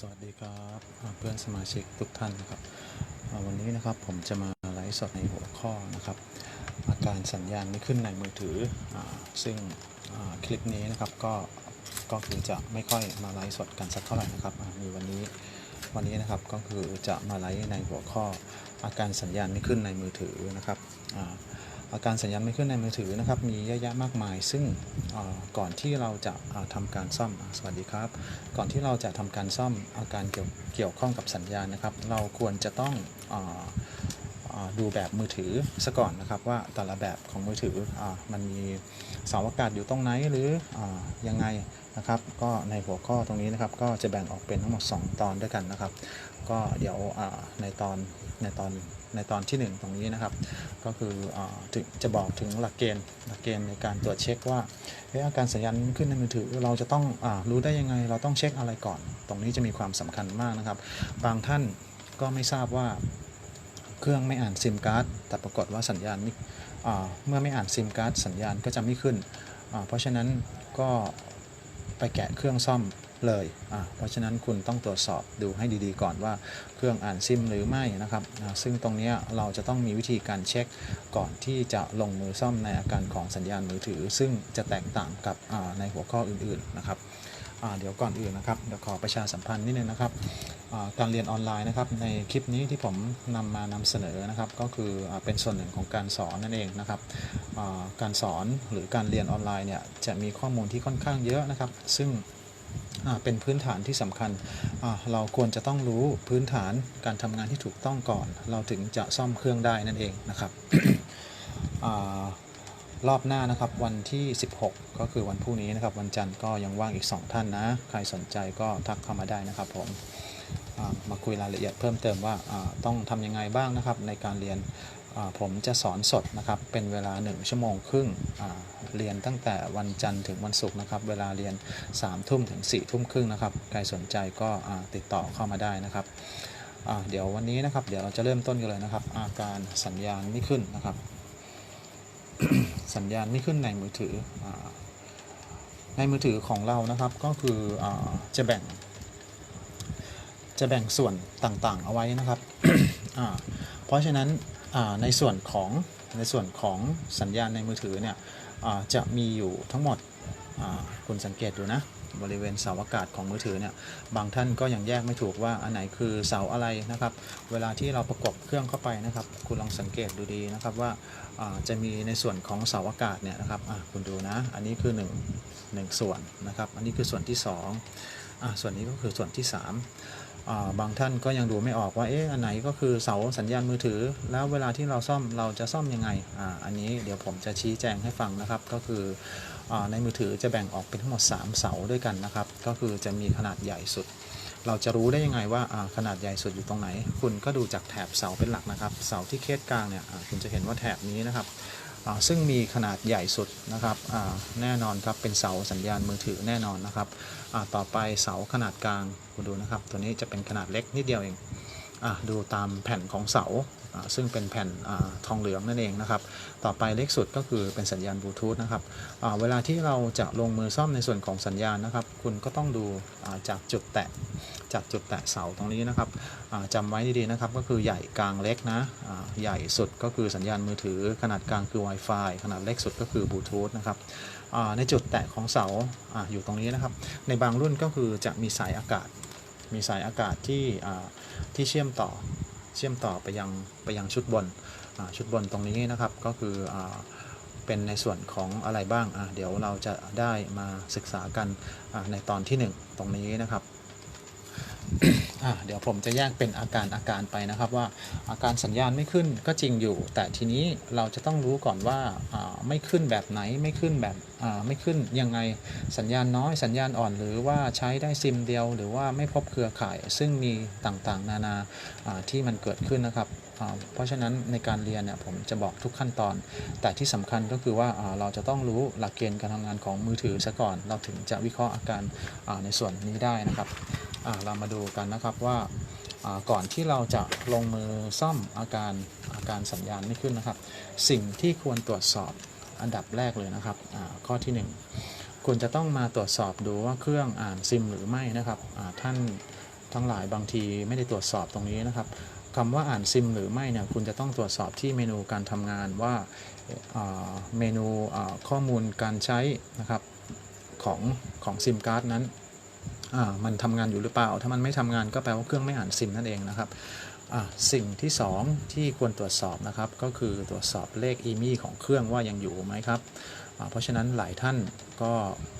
สวัสดีครับเพื่อนสมาชิกทุกท่านนะครับวันนี้นะครับผมจะมาไลฟ์สดในหัวข้อนะครับ อาการสัญญาณไม่ขึ้นในมือถืออซึ่งคลิปนี้นะครับก็ก็คือจะไม่ค่อยมาไลฟ์สดกันสักเท่าไหร่นะครับมีวันนี้วันนี้นะครับก็คือจะมาไลฟ์ในหัวข้ออาการสัญญาณไม่ขึ้นในมือถือนะครับ อาการสัญญาณไม่ขึ้นในมือถือนะครับ มีเยอะแยะมากมาย ซึ่งก่อนที่เราจะอ่าทำการซ่อม สวัสดีครับ ก่อนที่เราจะทำการซ่อมอาการเกี่ยวเกี่ยวข้องกับสัญญาณนะครับ เราควรจะต้องออดูแบบมือถือซะก่อนนะครับว่าแต่ละแบบของมือถืออมันมีเสาอากาศอยู่ตรงไหนหรืออยังไงนะครับ ก็ในหัวข้อตรงนี้นะครับก็จะแบ่งออกเป็นทั้งหมด 2 ตอนด้วยกันนะครับ ก็เดี๋ยวในตอนในตอนในตอนที่ 1 ตรงนี้นะครับ ก็คืออจะบอกถึงหลักเกณฑ์หลักเกณฑ์ในการตรวจเช็คว่าเอ๊ะอาการสัญญาณขึ้นในมือถือเราจะต้องอรู้ได้ยังไง เราต้องเช็คอะไรก่อน ตรงนี้จะมีความสำคัญมากนะครับ บางท่านก็ไม่ทราบว่าเครื่องไม่อ่านซิมการ์ดแต่ปรากฏว่าสัญญาณเมื่อไม่อ่านซิมการ์ดสัญญาณก็จะไม่ขึ้น เพราะฉะนั้นก็ไปแกะเครื่องซ่อม เลยอ่าเพราะฉะนั้นคุณต้องตรวจสอบดูให้ดีๆก่อนว่าเครื่องอ่านซิมหรือไม่นะครับอ่าซึ่งตรงเนี้ยเราจะต้องมีวิธีการเช็คก่อนที่จะลงมือซ่อมในอาการของสัญญาณมือถือ ซึ่งจะแตกต่างกับอ่าในหัวข้ออื่นๆนะครับอ่าเดี๋ยวก่อนอื่นนะครับเดี๋ยวขอประชาสัมพันธ์นิดนึงนะครับอ่าการเรียนออนไลน์นะครับในคลิปนี้ที่ผมนำมานำเสนอนะครับก็คืออาเป็นส่วนหนึ่งของการสอนนั่นเองนะครับอ่าการสอนหรือการเรียนออนไลน์เนี่ยจะมีข้อมูลที่ค่อนข้างเยอะนะครับ ซึ่งอ่า เป็นพื้นฐานที่สำคัญ เราควรจะต้องรู้พื้นฐานการทำงานที่ถูกต้องก่อน เราถึงจะซ่อมเครื่องได้นั่นเองนะครับอรอบหน้านะครับวันที่ 16 ก็คือวันพรุ่งนี้นะครับวันจันทร์ก็ยังว่างอีก 2 ท่านนะ ใครสนใจก็ทักเข้ามาได้นะครับผมมาคุยรายละเอียดเพิ่มเติมว่าต้องทำยังไงบ้างนะครับในการเรียน ผมจะสอนสดนะครับ เป็นเวลา 1 ชั่วโมงครึ่งเรียนตั้งแต่วันจันทร์ถึงวันศุกร์นะครับ เวลาเรียน3ทุ่มถึง4ทุ่มครึ่งนะครับ ใครสนใจก็ติดต่อเข้ามาได้นะครับ เดี๋ยววันนี้นะครับ เดี๋ยวเราจะเริ่มต้นกันเลยนะครับ อาการสัญญาณไม่ขึ้นนะครับ สัญญาณไม่ขึ้นในมือถืออในมือถือของเรานะครับ ก็คืออจะแบ่ง จะแบ่งส่วนต่างๆ เอาไว้นะครับ เพราะฉะนั้น ในส่วนของในส่วนของสัญญาณในมือถือเนี่ยจะมีอยู่ทั้งหมดคุณสังเกตดูนะบริเวณเสาอากาศของมือถือเนี่ยบางท่านก็ยังแยกไม่ถูกว่าอันไหนคือเสาอะไรนะครับ เวลาที่เราประกบเครื่องเข้าไปนะครับ คุณลองสังเกตดูดีนะครับว่าจะมีในส่วนของเสาอากาศเนี่ยนะครับคุณดูนะอันนี้คือ1 1ส่วนนะครับ อันนี้คือส่วนที่2อะส่วนนี้ก็คือส่วนที่ 3 บางท่านก็ยังดูไม่ออกว่าเอ๊ะอันไหนก็คือเสาสัญญาณมือถือ แล้วเวลาที่เราซ่อมเราจะซ่อมยังไงอ่าอันนี้เดี๋ยวผมจะชี้แจงให้ฟังนะครับ ก็คืออในมือถือจะแบ่งออกเป็นทั้งหมด 3 เสาด้วยกันนะครับ ก็คือจะมีขนาดใหญ่สุด เราจะรู้ได้ยังไงว่าขนาดใหญ่สุดอยู่ตรงไหน คุณก็ดูจากแถบเสาเป็นหลักนะครับ เสาที่เคสกลางเนี่ยคุณจะเห็นว่าแถบนี้นะครับ ซึ่งมีขนาดใหญ่สุดนะครับแน่นอนครับเป็นเสาสัญญาณมือถือแน่นอนนะครับต่อไปเสาขนาดกลางคุณดูนะครับ ตัวนี้จะเป็นขนาดเล็กนิดเดียวเองอดูตามแผ่นของเสาซึ่งเป็นแผ่นอทองเหลืองนั่นเองนะครับ ต่อไปเล็กสุดก็คือเป็นสัญญาณบลูทูธนะครับเวลาที่เราจะลงมือซ่อมในส่วนของสัญญาณนะครับ คุณก็ต้องดูจากจุดแตะ จากจุดแตะเสาตรงนี้นะครับอ่าจำไว้ดีๆนะครับก็คือใหญ่กลางเล็กนะใหญ่สุดก็คือสัญญาณมือถือ ขนาดกลางคือ Wi-Fi ขนาดเล็กสุดก็คือบลูทูธนะครับในจุดแตะของเสาออยู่ตรงนี้นะครับ ในบางรุ่นก็คือจะมีสายอากาศ มีสายอากาศที่ที่เชื่อมต่อเชื่อมต่อไปยังไปยังชุดบนชุดบนตรงนี้นะครับก็คืออเป็นในส่วนของอะไรบ้าง เดี๋ยวเราจะได้มาศึกษากันในตอนที่หนึ่งตรงนี้นะครับ อะเดี๋ยวผมจะแยกเป็นอาการอาการไปนะครับว่าอาการสัญญาณไม่ขึ้นก็จริงอยู่ แต่ทีนี้เราจะต้องรู้ก่อนว่าอ่าไม่ขึ้นแบบไหนไม่ขึ้นแบบอ่าไม่ขึ้นยังไงสัญญาณน้อยสัญญาณอ่อนหรือว่าใช้ได้ซิมเดียว หรือว่าไม่พบเครือข่าย ซึ่งมีต่างๆ นานาอ่าที่มันเกิดขึ้นนะครับเพราะฉะนั้นในการเรียนเนี่ยผมจะบอกทุกขั้นตอน แต่ที่สำคัญก็คือว่าเราจะต้องรู้หลักเกณฑ์การทำงานของมือถือซะก่อน เราถึงจะวิเคราะห์อาการในส่วนนี้ได้นะครับ เรามาดูกันนะครับว่าก่อนที่เราจะลงมือซ่อมอาการอาการสัญญาณไม่ขึ้นนะครับ สิ่งที่ควรตรวจสอบอันดับแรกเลยนะครับข้อที่ 1คุณจะต้องมาตรวจสอบดูว่าเครื่องอ่านซิมหรือไม่นะครับท่านทั้งหลายบางทีไม่ได้ตรวจสอบตรงนี้นะครับคำว่าอ่านซิมหรือไม่เนี่ยคุณจะต้องตรวจสอบที่เมนูการทำงานว่าเมนูข้อมูลการใช้นะครับของของซิมการ์ดนั้น มันทำงานอยู่หรือเปล่า ถ้ามันไม่ทำงานก็แปลว่าเครื่องไม่อ่านซิมนั่นเองนะครับสิ่งที่ 2 ที่ควรตรวจสอบนะครับ ก็คือตรวจสอบเลขอีมี่ของเครื่องว่ายังอยู่ไหมครับเพราะฉะนั้นหลายท่านก็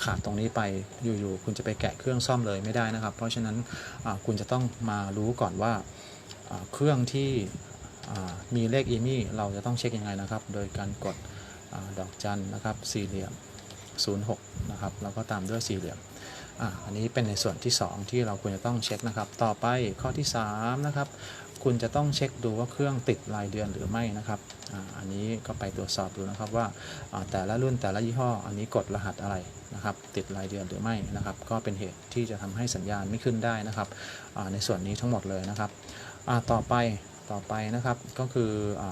ขาดตรงนี้ไปอยู่ๆคุณจะไปแกะเครื่องซ่อมเลยไม่ได้นะครับ เพราะฉะนั้นคุณจะต้องมารู้ก่อนว่าเครื่องที่มีเลขอีมี่เราจะต้องเช็คยังไงนะครับ โดยการกดอดอกจันนะครับสี่เหลี่ยม06นะครับแล้วก็ตามด้วยสี่เหลี่ยม อันนี้เป็นในส่วนที่ 2 ที่เราควรจะต้องเช็คนะครับ ต่อไปข้อที่3นะครับคุณจะต้องเช็คดูว่าเครื่องติดรายเดือนหรือไม่นะครับอ,อันนี้ก็ไปตรวจสอบดูนะครับว่าแต่ละรุ่นแต่ละยี่ห้อ อันนี้กดรหัสอะไรนะครับ ติดรายเดือนหรือไม่นะครับ ก็เป็นเหตุที่จะทำให้สัญญาณไม่ขึ้นได้นะครับในส่วนนี้ทั้งหมดเลยนะครับต่อไปต่อไปนะครับก็คืออ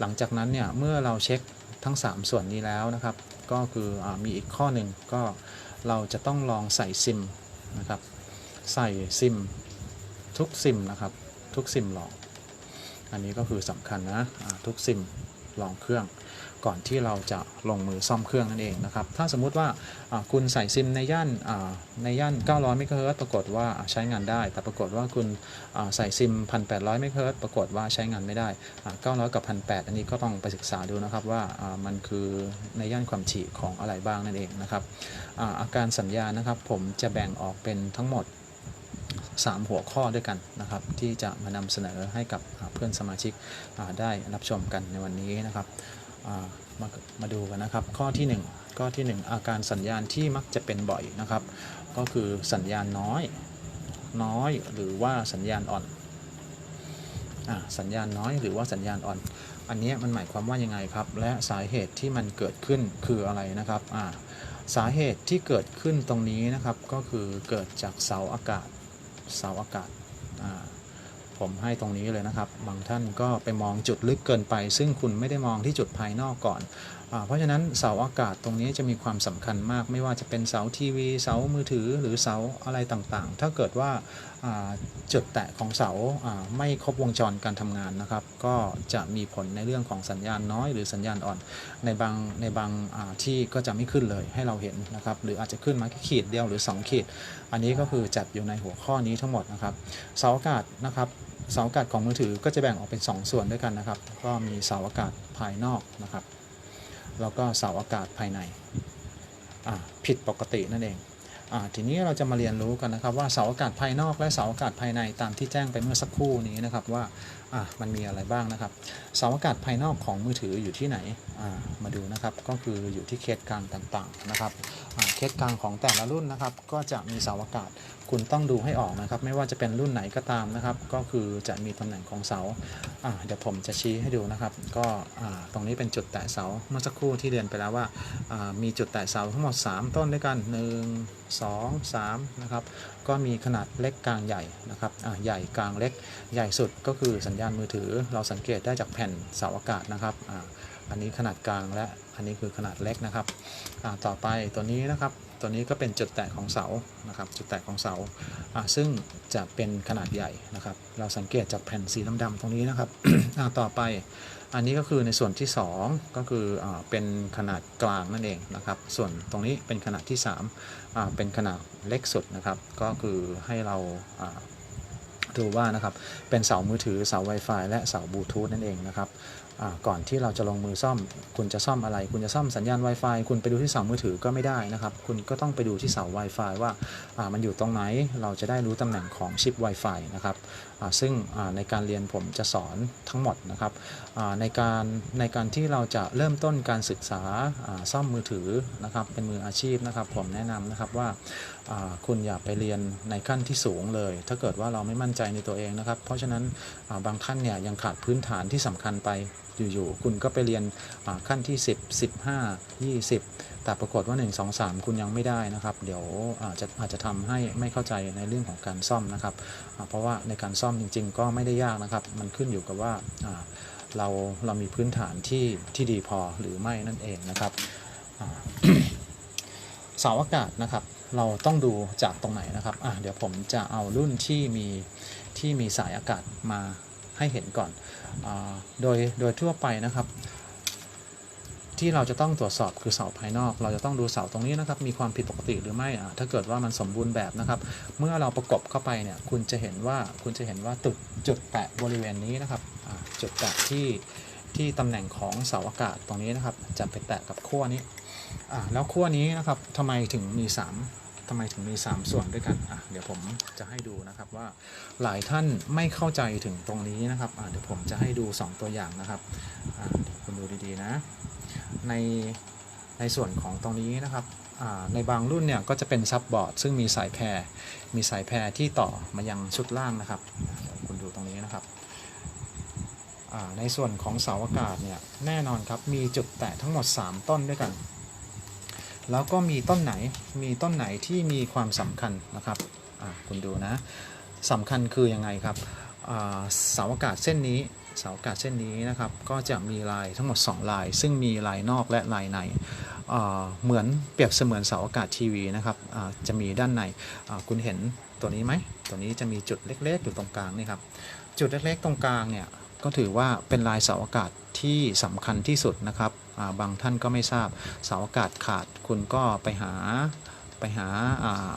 หลังจากนั้นเนี่ยเมื่อเราเช็คทั้ง 3 ส่วนนี้แล้วนะครับ ก็คืออมีอีกข้อหนึ่งก็ เราจะต้องลองใส่ซิมนะครับ ใส่ซิมทุกซิมนะครับ ทุกซิมลอง อันนี้ก็คือสำคัญนะะทุกซิมลองเครื่อง ก่อนที่เราจะลงมือซ่อมเครื่องนั่นเองนะครับ ถ้าสมมุติว่าคุณใส่ซิมในย่านอ่าในย่าน 900 เมกะเฮิรตปรากฏว่าใช้งานได้ แต่ปรากฏว่าคุณใส่ซิม 1,800 เมกะเฮิรตปรากฏว่าใช้งานไม่ได้อ่า900 กับ 1,800 อันนี้ก็ต้องไปศึกษาดูนะครับว่ามันคือในย่านความถี่ของอะไรบ้างนั่นเองนะครับอาการสัญญาณนะครับผมจะแบ่งออกเป็นทั้งหมด3 หัวข้อด้วยกันนะครับที่จะมานำเสนอให้กับเพื่อนสมาชิกได้รับชมกันในวันนี้นะครับ มามาดูกันนะครับ ข้อที่ 1 ข้อที่ 1 อาการสัญญาณที่มักจะเป็นบ่อยนะครับ ก็คือสัญญาณน้อยน้อยหรือว่าสัญญาณอ่อนอสัญญาณน้อยหรือว่าสัญญาณอ่อน อันนี้มันหมายความว่ายังไงครับ และสาเหตุที่มันเกิดขึ้นคืออะไรนะครับอ่าสาเหตุที่เกิดขึ้นตรงนี้นะครับก็คือเกิดจากเสาอากาศเสาอากาศ ผมให้ตรงนี้เลยนะครับ บางท่านก็ไปมองจุดลึกเกินไป ซึ่งคุณไม่ได้มองที่จุดภายนอกก่อนอเพราะฉะนั้นเสาอากาศตรงนี้จะมีความสำคัญมาก ไม่ว่าจะเป็นเสาทีวี เสามือถือหรือเสาอะไรต่างๆ ถ้าเกิดว่าจุดแตะของเสาไม่ครบวงจรการทำงานนะครับ ก็จะมีผลในเรื่องของสัญญาณน้อย หรือสัญญาณอ่อน ในบางในบางที่ก็จะไม่ขึ้นเลยให้เราเห็นนะครับ หรืออาจจะขึ้นมาแค่ขีดเดียวหรือ 2 ขีด อันนี้ก็คือจัดอยู่ในหัวข้อนี้ทั้งหมดนะครับ เสาอากาศนะครับ เสาอากาศของมือถือก็จะแบ่งออกเป็น 2 ส่วนด้วยกันนะครับ ก็มีเสาอากาศภายนอกนะครับ แล้วก็เสาอากาศภายในผิดปกตินั่นเองอทีนี้เราจะมาเรียนรู้กันนะครับว่าเสาอากาศภายนอกและเสาอากาศภายในตามที่แจ้งไปเมื่อสักครู่นี้นะครับว่ามันมีอะไรบ้างนะครับ เสาอากาศภายนอกของมือถืออยู่ที่ไหนมาดูนะครับก็คืออยู่ที่เคสกลางต่างๆนะครับเคสกลางของแต่ละรุ่นนะครับ ก็จะมีเสาอากาศคุณต้องดูให้ออกนะครับ ไม่ว่าจะเป็นรุ่นไหนก็ตามนะครับ ก็คือจะมีตำแหน่งของเสาเดี๋ยวผมจะชี้ให้ดูนะครับ ก็ตรงนี้เป็นจุดแตะเสาเมื่อสักครู่ที่เรียนไปแล้วว่ามีจุดแตะเสาทั้งหมด 3 ต้นด้วยกัน 1 2 3นะครับก็มีขนาดเล็กกลางใหญ่นะครับใหญ่กลางเล็กใหญ่สุดก็คือสัญญาณมือถือ เราสังเกตได้จากแผ่นเสาอากาศนะครับ อันนี้ขนาดกลางและอันนี้คือขนาดเล็กนะครับต่อไปตัวนี้นะครับตัวนี้ก็เป็นจุดแตะของเสานะครับจุดแตะของเสาซึ่งจะเป็นขนาดใหญ่นะครับ เราสังเกตจากแผ่นสีดำๆตรงนี้นะครับต่อไปอันนี้ก็คือในส่วนที่ 2 ก็คืออเป็นขนาดกลางนั่นเองนะครับ ส่วนตรงนี้เป็นขนาดที่3าเป็นขนาดเล็กสุดนะครับ ก็คือให้เราดูว่านะครับเป็นเสามือถือเสา Wi-Fi และเสาบลูทูธนั่นเองนะครับก่อนที่เราจะลงมือซ่อม คุณจะซ่อมอะไร คุณจะซ่อมสัญญาณ Wi-Fi คุณไปดูที่เสามือถือก็ไม่ได้นะครับ คุณก็ต้องไปดูที่เสา Wi-Fi ว่ามันอยู่ตรงไหน เราจะได้รู้ตำแหน่งของชิป Wi-Fi นะครับซึ่งในการเรียนผมจะสอนทั้งหมดนะครับในการในการที่เราจะเริ่มต้นการศึกษาซ่อมมือถือนะครับเป็นมืออาชีพนะครับ ผมแนะนำนะครับว่าคุณอย่าไปเรียนในขั้นที่สูงเลย ถ้าเกิดว่าเราไม่มั่นใจในตัวเองนะครับ เพราะฉะนั้นบางท่านเนี่ยยังขาดพื้นฐานที่สำคัญไปอยู่ๆคุณก็ไปเรียนขั้นที่ 10 15 20 แต่ปรากฏว่า 1 2 3 คุณยังไม่ได้นะครับ เดี๋ยวอาจจะอาจจะทำให้ไม่เข้าใจในเรื่องของการซ่อมนะครับ เพราะว่าในการซ่อมจริง ๆ ก็ไม่ได้ยากนะครับ มันขึ้นอยู่กับว่าเราเรามีพื้นฐานที่ที่ดีพอหรือไม่นั่นเองนะครับเสาอากาศนะครับเราต้องดูจากตรงไหนนะครับ อะ เดี๋ยวผมจะเอารุ่นที่มีที่มีสายอากาศมา ให้เห็นก่อนอโดยโดยทั่วไปนะครับ ที่เราจะต้องตรวจสอบคือเสาภายนอก เราจะต้องดูเสาตรงนี้นะครับ มีความผิดปกติหรือไม่ถ้าเกิดว่ามันสมบูรณ์แบบนะครับ เมื่อเราประกบเข้าไปเนี่ยคุณจะเห็นว่าคุณจะเห็นว่าจุดจุดแตะบริเวณนี้นะครับจุดแตะที่ที่ตำแหน่งของเสาอากาศตรงนี้นะครับ จะไปแตะกับขั้วนี้แล้วขั้วนี้นะครับทำไมถึงมี 3 ทำไมถึงมี 3 ส่วนด้วยกันอะเดี๋ยวผมจะให้ดูนะครับว่าหลายท่านไม่เข้าใจถึงตรงนี้นะครับอะเดี๋ยวผมจะให้ดู 2 ตัวอย่างนะครับอะเดี๋ยวคุณดูดีๆนะ ในในส่วนของตรงนี้นะครับอ่าในบางรุ่นเนี่ยก็จะเป็นซับบอร์ดซึ่งมีสายแพรมีสายแพรที่ต่อมายังชุดล่างนะครับ คุณดูตรงนี้นะครับอ่าในส่วนของเสาอากาศเนี่ยแน่นอนครับมีจุดแตะทั้งหมด 3 ต้นด้วยกัน แล้วก็มีต้นไหนมีต้นไหนที่มีความสำคัญนะครับคุณดูนะสำคัญคือยังไงครับเสาอากาศเส้นนี้เสาอากาศเส้นนี้นะครับก็จะมีลายทั้งหมด 2 ลาย ซึ่งมีลายนอกและลายในเหมือนเปรียบเสมือนเสาอากาศทีวีนะครับจะมีด้านในคุณเห็นตัวนี้ไหมตัวนี้จะมีจุดเล็กๆอยู่ตรงกลางนี่ครับจุดเล็กๆตรงกลางเนี่ยก็ถือว่าเป็นลายเสาอากาศที่สำคัญที่สุดนะครับ บางท่านก็ไม่ทราบเสาอากาศขาดคุณก็ไปหาไปหา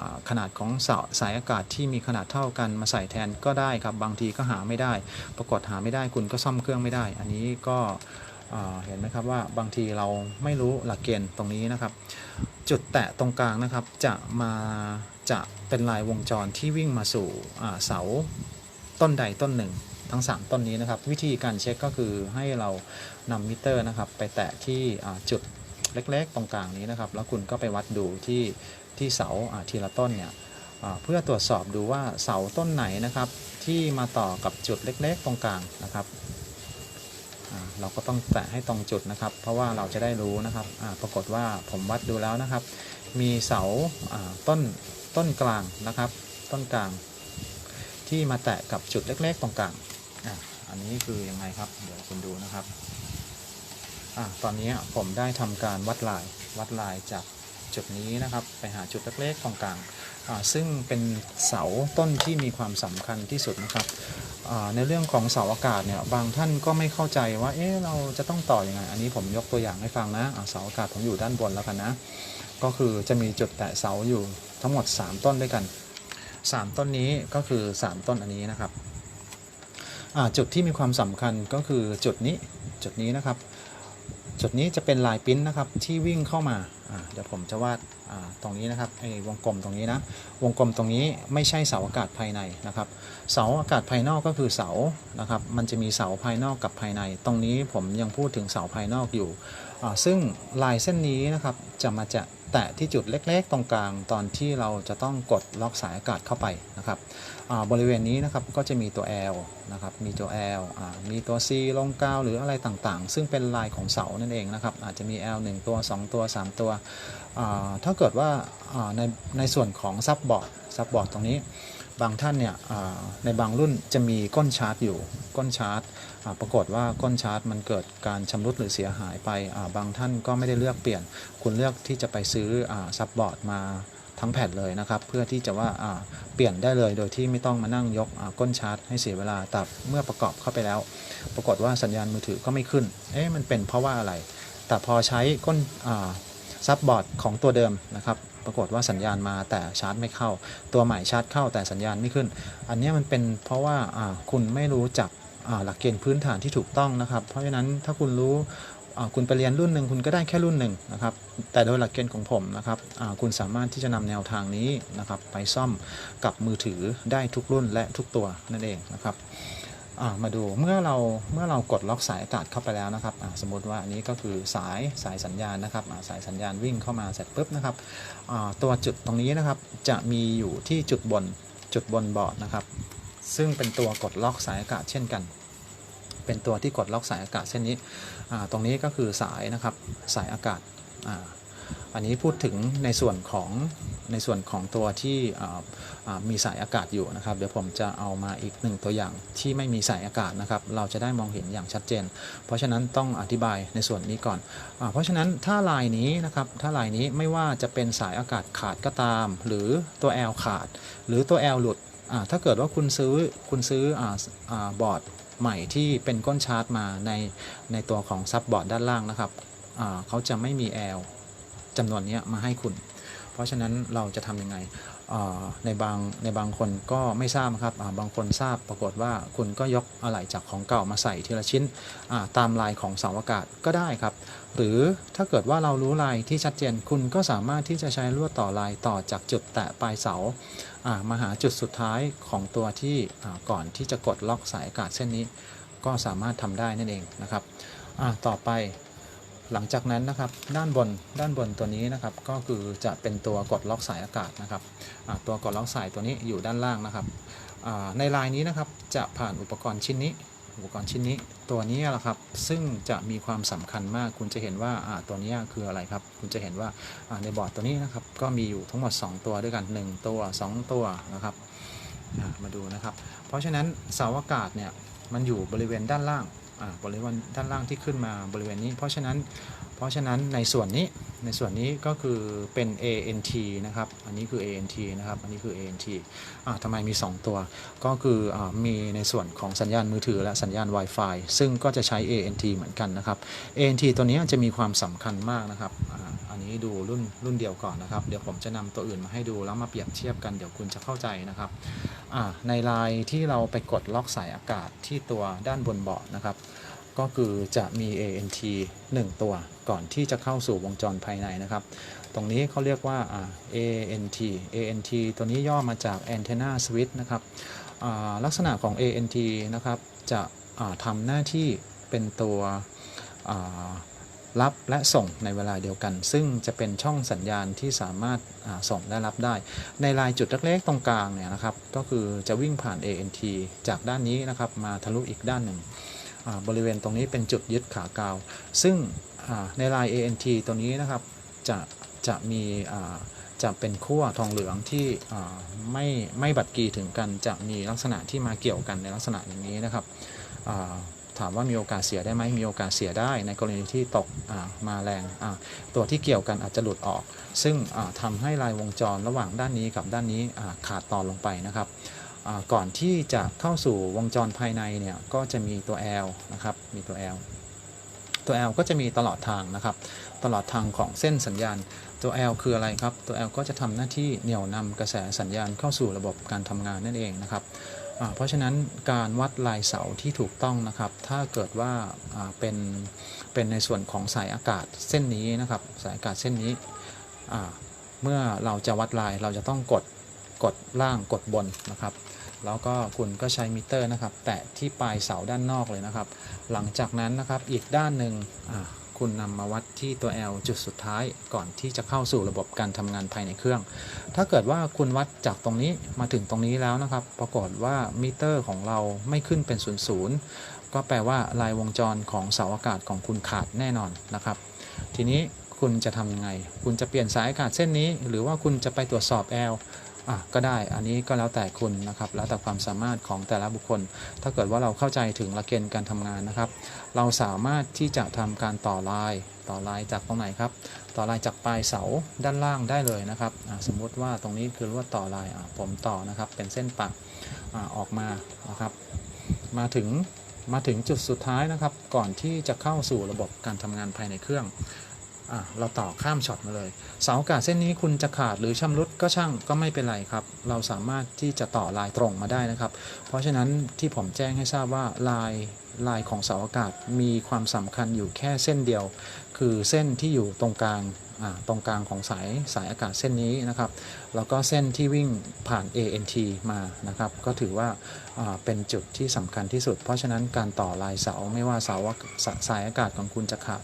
าขนาดของเสาสายอากาศที่มีขนาดเท่ากันมาใส่แทนก็ได้ครับบางทีก็หาไม่ได้ ปรากฏหาไม่ได้คุณก็ซ่อมเครื่องไม่ได้ อันนี้ก็เห็นไหมครับว่าบางทีเราไม่รู้หลักเกณฑ์ตรงนี้นะครับ จุดแตะตรงกลางนะครับจะมาจะเป็นลายวงจรที่วิ่งมาสู่เสาต้นใดต้นหนึ่ง ทั้ง 3 ต้นนี้นะครับ วิธีการเช็คก็คือให้เรานำมิเตอร์นะครับ ไปแตะที่จุดเล็กๆ ตรงกลางนี้นะครับ แล้วคุณก็ไปวัดดูที่ที่เสาทีละต้นเนี่ยเพื่อตรวจสอบดูว่าเสาต้นไหนนะครับ ที่มาต่อกับจุดเล็ก ๆ ตรงกลางนะครับเราก็ต้องแตะให้ตรงจุดนะครับ เพราะว่าเราจะได้รู้นะครับปรากฏว่าผมวัดดูแล้วนะครับ มีเสาต้นต้นกลางนะครับ ต้นกลาง ที่มาแตะกับจุดเล็ก ๆ ตรงกลาง อะอันนี้คือยังไงครับ เดี๋ยวคุณดูนะครับอะตอนนี้ผมได้ทำการวัดลายวัดลายจากจุดนี้นะครับ ไปหาจุดเล็กๆตรงกลางอ่าซึ่งเป็นเสาต้นที่มีความสำคัญที่สุดนะครับในเรื่องของเสาอากาศเนี่ยบางท่านก็ไม่เข้าใจว่าเอ๊ะเราจะต้องต่ออยังไง อันนี้ผมยกตัวอย่างให้ฟังนะเสาอากาศผมอยู่ด้านบนแล้วกันนะ ก็คือจะมีจุดแตะเสาอยู่ทั้งหมด 3 ต้นด้วยกัน 3 ต้นนี้ก็คือ 3 ต้นอันนี้นะครับ จุดที่มีความสำคัญก็คือจุดนี้จุดนี้นะครับ จุดนี้จะเป็นลายปิ้นนะครับที่วิ่งเข้ามาเดี๋ยวผมจะวาดตรงนี้นะครับไอ้วงกลมตรงนี้นะวงกลมตรงนี้ไม่ใช่เสาอากาศภายในนะครับ เสาอากาศภายนอกก็คือเสานะครับ มันจะมีเสาภายนอกกับภายใน ตรงนี้ผมยังพูดถึงเสาภายนอกอยู่ซึ่งลายเส้นนี้นะครับจะมาจะ แตะที่จุดเล็กๆ ตรงกลางตอนที่เราจะต้องกดล็อกสายอากาศเข้าไปนะครับอ่าบริเวณนี้นะครับก็จะมีตัว L นะครับมีตัว L มีตัว C ลงกาวหรืออะไรต่างๆ ซึ่งเป็นลายของเสานั่นเองนะครับอาจจะมี L 1 ตัว 2 ตัว 3 ตัวอ่าถ้าเกิดว่าอ่าในในส่วนของซับบอร์ดซับบอร์ดตรงนี้ บางท่านเนี่ยในบางรุ่นจะมีก้นชาร์จอยู่ก้นชาร์จปรากฏว่าก้นชาร์จมันเกิดการชำรุดหรือเสียหายไปบางท่านก็ไม่ได้เลือกเปลี่ยน คุณเลือกที่จะไปซื้อซับบอร์ดมาทั้งแผ่นเลยนะครับ เพื่อที่จะว่าเปลี่ยนได้เลยโดยที่ไม่ต้องมานั่งยกก้นชาร์จให้เสียเวลาแต่เมื่อประกอบเข้าไปแล้ว ปรากฏว่าสัญญาณมือถือก็ไม่ขึ้นเอ๊ะมันเป็นเพราะว่าอะไร แต่พอใช้ก้นอ่าซับบอร์ดของตัวเดิมนะครับ ปรากฏว่าสัญญาณมาแต่ชาร์จไม่เข้า ตัวใหม่ชาร์จเข้าแต่สัญญาณไม่ขึ้น อันนี้มันเป็นเพราะว่าคุณไม่รู้จักหลักเกณฑ์พื้นฐานที่ถูกต้องนะครับ เพราะฉะนั้นถ้าคุณรู้คุณไปเรียนรุ่นหนึ่งคุณก็ได้แค่รุ่นหนึ่งนะครับ แต่โดยหลักเกณฑ์ของผมนะครับคุณสามารถที่จะนำแนวทางนี้นะครับไปซ่อมกับมือถือได้ทุกรุ่นและทุกตัวนั่นเองนะครับ มาดูเมื่อเราเมื่อเรากดล็อกสายอากาศเข้าไปแล้วนะครับสมมติว่าอันนี้ก็คือสายสายสัญญาณนะครับสายสัญญาณวิ่งเข้ามาเสร็จปุ๊บนะครับตัวจุดตรงนี้นะครับจะมีอยู่ที่จุดบนจุดบนบอร์ดนะครับ ซึ่งเป็นตัวกดล็อกสายอากาศเช่นกัน เป็นตัวที่กดล็อกสายอากาศเส้นนี้ตรงนี้ก็คือสายนะครับสายอากาศ อันนี้พูดถึงในส่วนของในส่วนของตัวที่มีสายอากาศอยู่นะครับ เดี๋ยวผมจะเอามาอีกหนึ่งตัวอย่างที่ไม่มีสายอากาศนะครับ เราจะได้มองเห็นอย่างชัดเจน เพราะฉะนั้นต้องอธิบายในส่วนนี้ก่อนอเพราะฉะนั้นถ้าลายนี้นะครับถ้าลายนี้ไม่ว่าจะเป็นสายอากาศขาดก็ตาม หรือตัว L ขาด หรือตัว L หลุดถ้าเกิดว่าคุณซื้อคุณซื้ออบอร์ดใหม่ที่เป็นก้นชาร์จมาในในตัวของซับบอร์ดด้านล่างนะครับเขาจะไม่มี L จำนวนนี้มาให้คุณ เพราะฉะนั้นเราจะทำยังไงในบางในบางคนก็ไม่ทราบครับบางคนทราบปรากฏว่าคุณก็ยกอะไหล่จากของเก่ามาใส่ทีละชิ้นตามลายของเสาอากาศก็ได้ครับ หรือถ้าเกิดว่าเรารู้ลายที่ชัดเจนคุณก็สามารถที่จะใช้ลวดต่อลายต่อจากจุดแตะปลายเสามาหาจุดสุดท้ายของตัวที่ก่อนที่จะกดล็อกสายอากาศเส้นนี้ ก็สามารถทำได้นั่นเองนะครับต่อไป หลังจากนั้นนะครับด้านบนด้านบนตัวนี้นะครับก็คือจะเป็นตัวกดล็อกสายอากาศนะครับตัวกดล็อกสายตัวนี้อยู่ด้านล่างนะครับในลายนี้นะครับจะผ่านอุปกรณ์ชิ้นนี้ อุปกรณ์ชิ้นนี้ตัวนี้แหละครับซึ่งจะมีความสำคัญมากคุณจะเห็นว่าตัวนี้คืออะไรครับคุณจะเห็นว่าในบอร์ดตัวนี้นะครับก็มีอยู่ทั้งหมด 2 ตัวด้วยกัน 1 ตัว 2 ตัวนะครับมาดูนะครับ เพราะฉะนั้นเสาอากาศเนี่ยมันอยู่บริเวณด้านล่าง บริเวณด้านล่างที่ขึ้นมาบริเวณนี้ เพราะฉะนั้นเพราะฉะนั้นในส่วนนี้ในส่วนนี้ก็คือเป็น ANT นะครับ อันนี้คือ ANT นะครับ อันนี้คือ ANT อ่าทำไมมี 2 ตัว ก็คืออามีในส่วนของสัญญาณมือถือและสัญญาณ Wi-Fi ซึ่งก็จะใช้ ANT เหมือนกันนะครับ ANT ตัวนี้จะมีความสำคัญมากนะครับอา อันนี้ดูรุ่นรุ่นเดียวก่อนนะครับ เดี๋ยวผมจะนำตัวอื่นมาให้ดูแล้วมาเปรียบเทียบกันเดี๋ยวคุณจะเข้าใจนะครับในลายที่เราไปกดล็อกสายอากาศที่ตัวด้านบนเบาะนะครับ ก็คือจะมี ANT 1 ตัวก่อนที่จะเข้าสู่วงจรภายในนะครับ ตรงนี้เขาเรียกว่า ANT ANT ตัวนี้ย่อมาจาก Antenna Switch นะครับลักษณะของ ANT นะครับจะทำหน้าที่เป็นตัว รับและส่งในเวลาเดียวกัน ซึ่งจะเป็นช่องสัญญาณที่สามารถส่งและรับได้ ในลายจุดเล็กๆตรงกลางเนี่ยนะครับก็คือจะวิ่งผ่าน ANT จากด้านนี้นะครับมาทะลุอีกด้านหนึ่งบริเวณตรงนี้เป็นจุดยึดขากาว ซึ่งในลาย ANT ตัวนี้นะครับจะจะมีจะเป็นขั้วทองเหลืองที่ไม่ไม่บัดกีถึงกันจะมีลักษณะที่มาเกี่ยวกันในลักษณะอย่างนี้นะครับ ถามว่ามีโอกาสเสียได้ไหมมีโอกาสเสียได้ ในกรณีที่ตกมาแรงตัวที่เกี่ยวกันอาจจะหลุดออก ซึ่งอ่าทำให้ลายวงจรระหว่างด้านนี้กับด้านนี้ขาดตอนลงไปนะครับก่อนที่จะเข้าสู่วงจรภายในเนี่ยก็จะมีตัว L นะครับมีตัว L ตัว L ก็จะมีตลอดทางนะครับตลอดทางของเส้นสัญญาณตัว L คืออะไรครับตัว L ก็จะทำหน้าที่เหนี่ยวนำกระแสสัญญาณเข้าสู่ระบบการทำงานนั่นเองนะครับ เพราะฉะนั้นการวัดลายเสาที่ถูกต้องนะครับ ถ้าเกิดว่าเป็นเป็นในส่วนของสายอากาศเส้นนี้นะครับ สายอากาศเส้นนี้ เมื่อเราจะวัดลายเราจะต้องกดกดล่างกดบนนะครับ แล้วก็คุณก็ใช้มิเตอร์นะครับ แตะที่ปลายเสาด้านนอกเลยนะครับ หลังจากนั้นนะครับอีกด้านหนึ่งอ คุณนำมาวัดที่ตัว L จุดสุดท้ายก่อนที่จะเข้าสู่ระบบการทำงานภายในเครื่อง ถ้าเกิดว่าคุณวัดจากตรงนี้มาถึงตรงนี้แล้วนะครับ ปรากฏว่ามิเตอร์ของเราไม่ขึ้นเป็นศูนย์ศูนย์ก็แปลว่าลายวงจรของเสาอากาศของคุณขาดแน่นอนนะครับ ทีนี้คุณจะทำยังไง คุณจะเปลี่ยนสายอากาศเส้นนี้ หรือว่าคุณจะไปตรวจสอบ L อะก็ได้อันนี้ก็แล้วแต่คุณนะครับ แล้วแต่ความสามารถของแต่ละบุคคล ถ้าเกิดว่าเราเข้าใจถึงหลักเกณฑ์การทำงานนะครับ เราสามารถที่จะทำการต่อลายต่อลายจากตรงไหนครับ ต่อลายจากปลายเสาด้านล่างได้เลยนะครับอะสมมุติว่าตรงนี้คือลวดต่อลายอะผมต่อนะครับ เป็นเส้นปักอะออกมานะครับ มาถึงมาถึงจุดสุดท้ายนะครับ ก่อนที่จะเข้าสู่ระบบการทำงานภายในเครื่อง อะเราต่อข้ามช็อตมาเลย เสาอากาศเส้นนี้คุณจะขาดหรือชำรุดก็ช่างก็ไม่เป็นไรครับ เราสามารถที่จะต่อลายตรงมาได้นะครับ เพราะฉะนั้นที่ผมแจ้งให้ทราบว่าลายลายของเสาอากาศมีความสำคัญอยู่แค่เส้นเดียว คือเส้นที่อยู่ตรงกลางตรงกลางของสายสายอากาศเส้นนี้นะครับ แล้วก็เส้นที่วิ่งผ่าน ANT มานะครับ ก็ถือว่าเป็นจุดที่สำคัญที่สุด เพราะฉะนั้นการต่อลายเสาไม่ว่าเสาสายอากาศของคุณจะขาด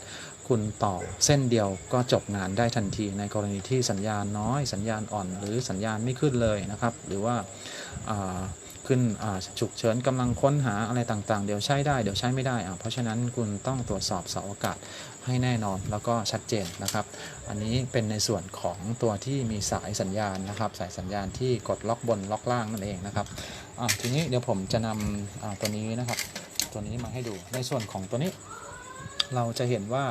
คุณต่อเส้นเดียวก็จบงานได้ทันทีในกรณีที่สัญญาณน้อย สัญญาณอ่อน หรือสัญญาณไม่ขึ้นเลยนะครับ หรือว่าขึ้นฉุกเฉินกำลังค้นหาอะไรต่างๆ เดี๋ยวใช้ได้เดี๋ยวใช้ไม่ได้อะเพราะฉะนั้นคุณต้องตรวจสอบเสาอากาศให้แน่นอนแล้วก็ชัดเจนนะครับ อันนี้เป็นในส่วนของตัวที่มีสายสัญญาณนะครับ สายสัญญาณที่กดล็อกบนล็อกล่างนั่นเองนะครับทีนี้เดี๋ยวผมจะนำอ่าตัวนี้นะครับ ตัวนี้มาให้ดูในส่วนของตัวนี้ เราจะเห็นว่า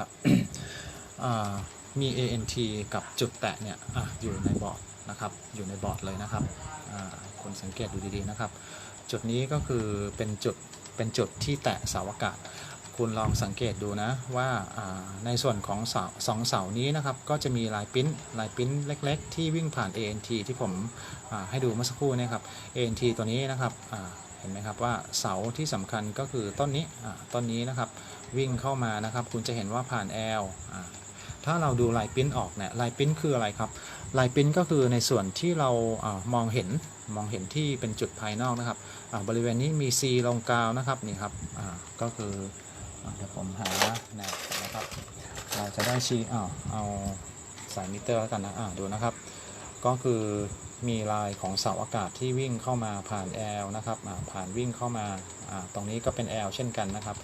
มี ANT กับจุดแตะเนี่ยออยู่ในบอร์ดนะครับอยู่ในบอร์ดเลยนะครับคนสังเกตดูดีๆนะครับ จุดนี้ก็คือเป็นจุดเป็นจุดที่แตะเสาอากาศ คุณลองสังเกตดูนะว่าาในส่วนของเสาสองเสานี้นะครับ ก็จะมีลายปิ้นลายปิ้นเล็ก ๆ ที่วิ่งผ่าน ANT ที่ผมให้ดูเมื่อสักครู่นะครับ ANT ตัวนี้นะครับเห็นไหมครับว่าเสาที่สำคัญก็คือต้นนี้ต้นนี้นะครับ วิ่งเข้ามานะครับ คุณจะเห็นว่าผ่าน L อ่าถ้าเราดูลายปิ้นออกเนี่ยลายปิ้นคืออะไรครับลายปิ้นก็คือในส่วนที่เรามองเห็นมองเห็นที่เป็นจุดภายนอกนะครับอ่าบริเวณนี้มี C ลงกาวนะครับนี่ครับอ่าก็คือเดี๋ยวผมหาแนวนะครับ เราจะได้ชี้อ้าวเอาสายมิเตอร์แล้วกันนะอ่าดูนะครับ ก็คือมีลายของเสาอากาศที่วิ่งเข้ามาผ่าน L นะครับอ่าผ่านวิ่งเข้ามาอ่าตรงนี้ก็เป็น L เช่นกันนะครับ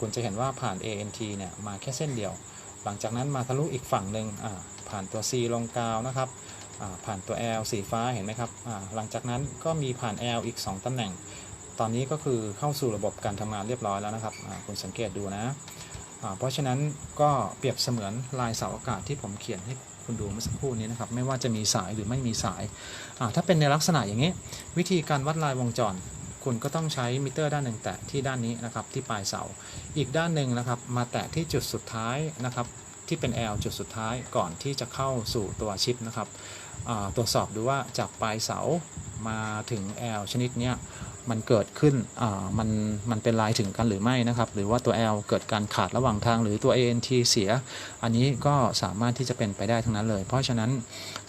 คุณจะเห็นว่าผ่าน ANT เนี่ยมาแค่เส้นเดียว หลังจากนั้นมาทะลุอีกฝั่งหนึ่งอ่าผ่านตัว C ลงกาวนะครับอ่าผ่านตัว L สีฟ้าเห็นไหมครับอ่าหลังจากนั้นก็มีผ่าน L อีก 2ตำแหน่ง ตอนนี้ก็คือเข้าสู่ระบบการทำงานเรียบร้อยแล้วนะครับคุณสังเกตดูนะอ่าเพราะฉะนั้นก็เปรียบเสมือนลายเสาอากาศที่ผมเขียนให้คุณดูเมื่อสักครู่นี้นะครับ ไม่ว่าจะมีสายหรือไม่มีสายอ่าถ้าเป็นในลักษณะอย่างนี้ วิธีการวัดลายวงจร คุณก็ต้องใช้มิเตอร์ด้านหนึ่งแตะที่ด้านนี้นะครับที่ปลายเสา อีกด้านหนึ่งนะครับ มาแตะที่จุดสุดท้ายนะครับ ที่เป็น L จุดสุดท้ายก่อนที่จะเข้าสู่ตัวชิปนะครับตรวจสอบดูว่าจากปลายเสามาถึง L ชนิดนี้มันเกิดขึ้นมันมันเป็นลายถึงกันหรือไม่นะครับ หรือว่าตัว L เกิดการขาดระหว่างทางหรือตัว ANT เสีย อันนี้ก็สามารถที่จะเป็นไปได้ทั้งนั้นเลย เพราะฉะนั้น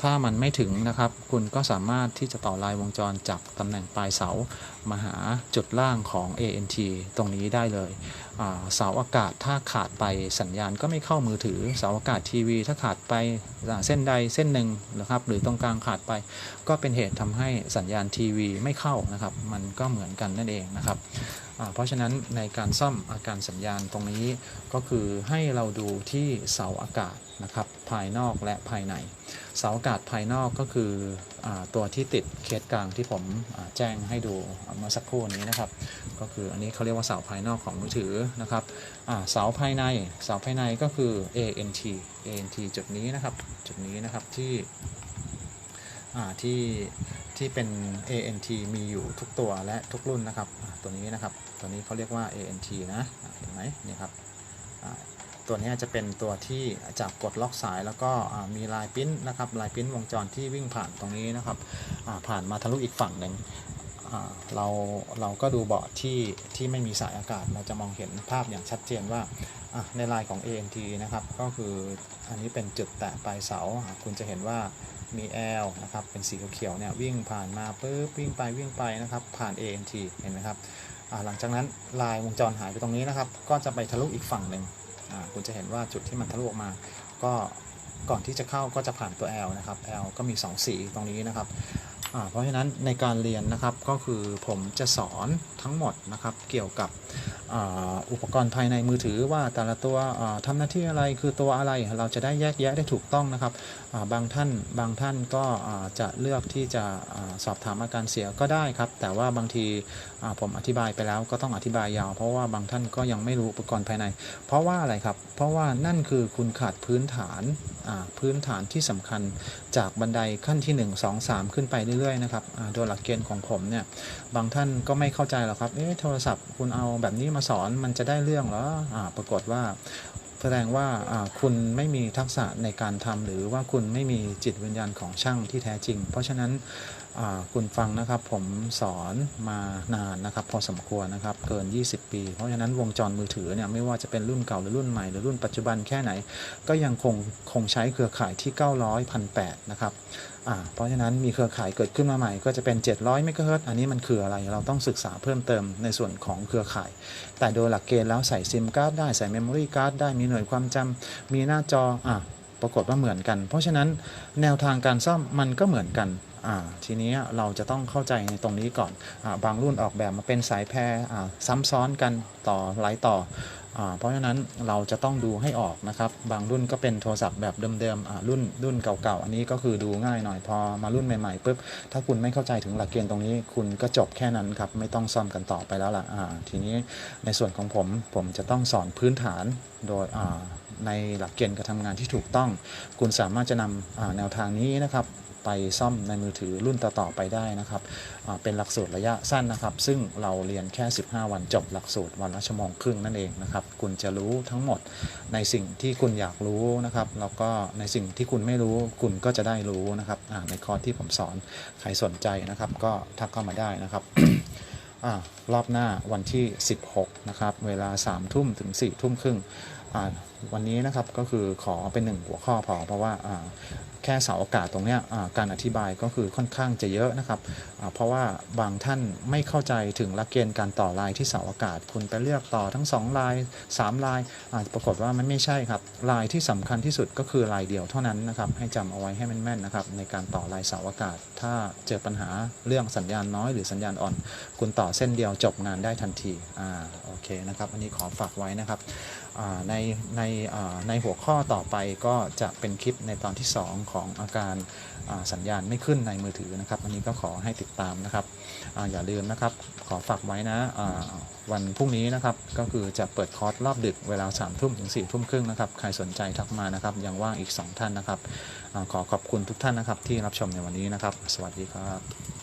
ถ้ามันไม่ถึงนะครับ คุณก็สามารถที่จะต่อลายวงจรจากตำแหน่งปลายเสามาหาจุดล่างของ ANT ตรงนี้ได้เลยเสาอากาศถ้าขาดไปสัญญาณก็ไม่เข้ามือถือเสาอากาศทีวี ถ้าขาดไปเส้นใดเส้นหนึ่งนะครับหรือตรงกลางขาดไป ก็เป็นเหตุทำให้สัญญาณทีวีไม่เข้านะครับ มันก็เหมือนกันนั่นเองนะครับ เพราะฉะนั้นในการซ่อมอาการสัญญาณตรงนี้ก็คือให้เราดูที่เสาอากาศนะครับภายนอกและภายใน เสาอากาศภายนอกก็คืออตัวที่ติดเคสกลางที่ผมแจ้งให้ดูเมื่อสักครู่นี้นะครับ ก็คืออันนี้เขาเรียกว่าเสาภายนอกของมือถือนะครับเสาภายในเสาภายในก็คือ ANT ANT จุดนี้นะครับจุดนี้นะครับที่ที่ ที่เป็น ANT มีอยู่ทุกตัวและทุกรุ่นนะครับ ตัวนี้นะครับ ตัวนี้เขาเรียกว่า ANT นะอ่าเห็นไหมนี่ครับตัวนี้จะเป็นตัวที่จับกดล็อกสายแล้วก็มีลายปิ้นนะครับลายปิ้นวงจรที่วิ่งผ่านตรงนี้นะครับผ่านมาทะลุอีกฝั่งหนึ่ง เราเราก็ดูบอร์ดที่ที่ไม่มีสายอากาศ เราจะมองเห็นภาพอย่างชัดเจนว่าในลายของ ANT นะครับ ก็คืออันนี้เป็นจุดแตะปลายเสา คุณจะเห็นว่ามี L นะครับ เป็นสีเขียวเนี่ยวิ่งผ่านมาปุ๊บวิ่งไปวิ่งไปนะครับ ผ่าน ANT เห็นไหมครับหลังจากนั้นลายวงจรหายไปตรงนี้นะครับ ก็จะไปทะลุอีกฝั่งหนึ่งคุณจะเห็นว่าจุดที่มันทะลุออกมา ก็ก่อนที่จะเข้าก็จะผ่านตัว L นะครับ L ก็มี 2 สีตรงนี้นะครับ เพราะฉะนั้นในการเรียนนะครับก็คือผมจะสอนทั้งหมดนะครับเกี่ยวกับอ,อุปกรณ์ภายในมือถือว่าแต่ละตัวอ่าทำหน้าที่อะไรคือตัวอะไรเราจะได้แยกแยะได้ถูกต้องนะครับ บางท่านบางท่านก็จะเลือกที่จะสอบถามอาการเสียก็ได้ครับ แต่ว่าบางทีผมอธิบายไปแล้วก็ต้องอธิบายยาว เพราะว่าบางท่านก็ยังไม่รู้อุปกรณ์ภายใน เพราะว่าอะไรครับ เพราะว่านั่นคือคุณขาดพื้นฐานพื้นฐานที่สำคัญจากบันไดขั้นที่ 1 2 3 ขึ้นไปเรื่อยๆนะครับโดยหลักเกณฑ์ของผมเนี่ยบางท่านก็ไม่เข้าใจหรอกครับเอ๊ะโทรศัพท์คุณเอาแบบนี้มาสอนมันจะได้เรื่องเหรออปรากฏว่า แสดงว่าคุณไม่มีทักษะในการทำหรือว่าคุณไม่มีจิตวิญญาณของช่างที่แท้จริง เพราะฉะนั้นคุณฟังนะครับผมสอนมานานนะครับ พอสมควรนะครับเกิน 20 ปี เพราะฉะนั้นวงจรมือถือเนี่ยไม่ว่าจะเป็นรุ่นเก่าหรือรุ่นใหม่หรือรุ่นปัจจุบันแค่ไหน ก็ยังคงคงใช้เครือข่ายที่ 900 1,800นะครับ เพราะฉะนั้นมีเครือข่ายเกิดขึ้นมาใหม่ก็จะเป็น 700 เมกะเฮิรตอันนี้มันคืออะไร เราต้องศึกษาเพิ่มเติมในส่วนของเครือข่าย แต่โดยหลักเกณฑ์แล้วใส่ซิมการ์ดได้ใส่เมมโมรี่การ์ดได้มีหน่วยความจำมีหน้าจออะปรากฏว่าเหมือนกัน เพราะฉะนั้นแนวทางการซ่อมมันก็เหมือนกันทีนี้เราจะต้องเข้าใจในตรงนี้ก่อนอบางรุ่นออกแบบมาเป็นสายแพรซ้ำซ้อนกันต่อหลายต่อ เพราะฉะนั้นเราจะต้องดูให้ออกนะครับ บางรุ่นก็เป็นโทรศัพท์แบบเดิมๆรุ่นรุ่นเก่าๆ อันนี้ก็คือดูง่ายหน่อยพอมารุ่นใหม่ๆปุ๊บถ้าคุณไม่เข้าใจถึงหลักเกณฑ์ตรงนี้ คุณก็จบแค่นั้นครับ ไม่ต้องซ่อมกันต่อไปแล้วล่ะอ่าทีนี้ในส่วนของผมผมจะต้องสอนพื้นฐานโดยในหลักเกณฑ์การทำงานที่ถูกต้อง คุณสามารถจะนำแนวทางนี้นะครับ ไปซ่อมในมือถือรุ่นต่อๆไปได้นะครับเป็นหลักสูตรระยะสั้นนะครับ ซึ่งเราเรียนแค่ 15 วันจบหลักสูตรวันละชั่วโมงครึ่งนั่นเองนะครับ คุณจะรู้ทั้งหมดในสิ่งที่คุณอยากรู้นะครับ แล้วก็ในสิ่งที่คุณไม่รู้คุณก็จะได้รู้นะครับในคอร์สที่ผมสอนใครสนใจนะครับ ก็ทักเข้ามาได้นะครับอรอบหน้าวันที่ 16 นะครับ เวลา 3 ทุ่มถึง 4 ทุ่มครึ่งวันนี้นะครับก็คือขอเป็นหนึ่งหัวข้อพอเพราะว่า แค่เสาอากาศตรงนี้การอธิบายก็คือค่อนข้างจะเยอะนะครับ เพราะว่าบางท่านไม่เข้าใจถึงหลักเกณฑ์การต่อลายที่เสาอากาศ คุณไปเลือกต่อทั้ง 2 ลาย 3 ลายอ่าปรากฏว่ามันไม่ใช่ครับ ลายที่สำคัญที่สุดก็คือลายเดียวเท่านั้นนะครับ ให้จำเอาไว้ให้แม่นๆนะครับในการต่อลายเสาอากาศ ถ้าเจอปัญหาเรื่องสัญญาณน้อยหรือสัญญาณอ่อน คุณต่อเส้นเดียวจบงานได้ทันทีอ่าโอเคนะครับ อันนี้ขอฝากไว้นะครับ ในในในหัวข้อต่อไปก็จะเป็นคลิปในตอนที่ 2 ของอาการสัญญาณไม่ขึ้นในมือถือนะครับ อันนี้ก็ขอให้ติดตามนะครับออย่าลืมนะครับ ขอฝากไว้นะวันพรุ่งนี้นะครับ ก็คือจะเปิดคอร์สรอบดึกเวลา3ามทุ่มถึง4ี่ทุ่มครึ่งนะครับ ใครสนใจทักมานะครับ ยังว่างอีก 2 ท่านนะครับอขอขอบคุณทุกท่านนะครับที่รับชมในวันนี้นะครับ สวัสดีครับ